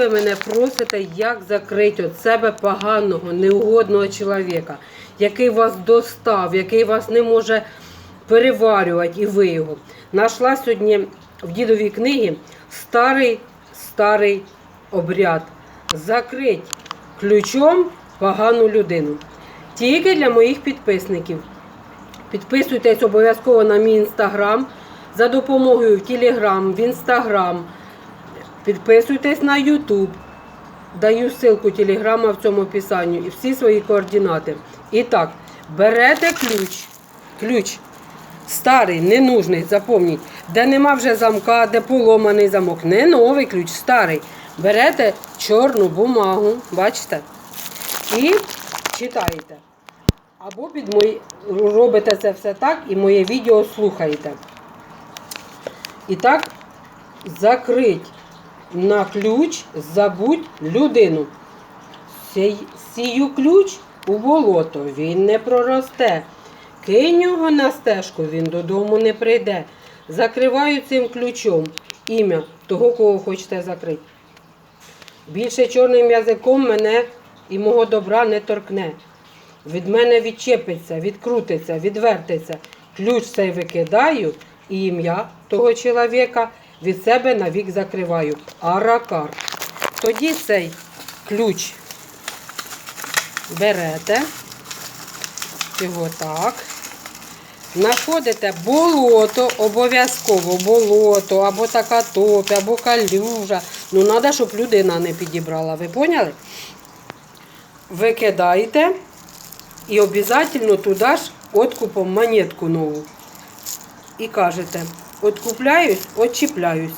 Ви мене просите, як закрити від себе поганого, неугодного чоловіка, який вас достав, який вас не може переварювати, і ви його. Нашла сьогодні в дідовій книгі старий старий обряд. Закрить ключом погану людину. Тільки для моїх підписників. Підписуйтесь обов'язково на мій інстаграм за допомогою в Телеграм, в інстаграм. Підписуйтесь на YouTube. Даю ссылку телеграма в цьому описанню і всі свої координати. І так, берете ключ. Ключ старий, ненужний, запомніть. Де нема вже замка, де поломаний замок. Не новий ключ, старий. Берете чорну бумагу, бачите? І читаєте. Або під мої... робите це все так і моє відео слухаєте. І так, закрить на ключ, забудь людину. Сію ключ у болото, він не проросте. Кинь його на стежку, він додому не прийде. Закриваю цим ключом ім'я того, кого хочете закрити. Більше чорним язиком мене і мого добра не торкне. Від мене відчепиться, відкрутиться, відвертиться. Ключ цей викидаю і ім'я того чоловіка від себе навік закриваю. Аракар. Тоді цей ключ берете, його так. Знаходите болото, обов'язково болото, або така топь, або калюжа. Ну, треба, щоб людина не підібрала. Ви поняли? Викидаєте і обов'язково туди ж откупом монетку нову. І кажете, откупляюсь, отчіпляюсь.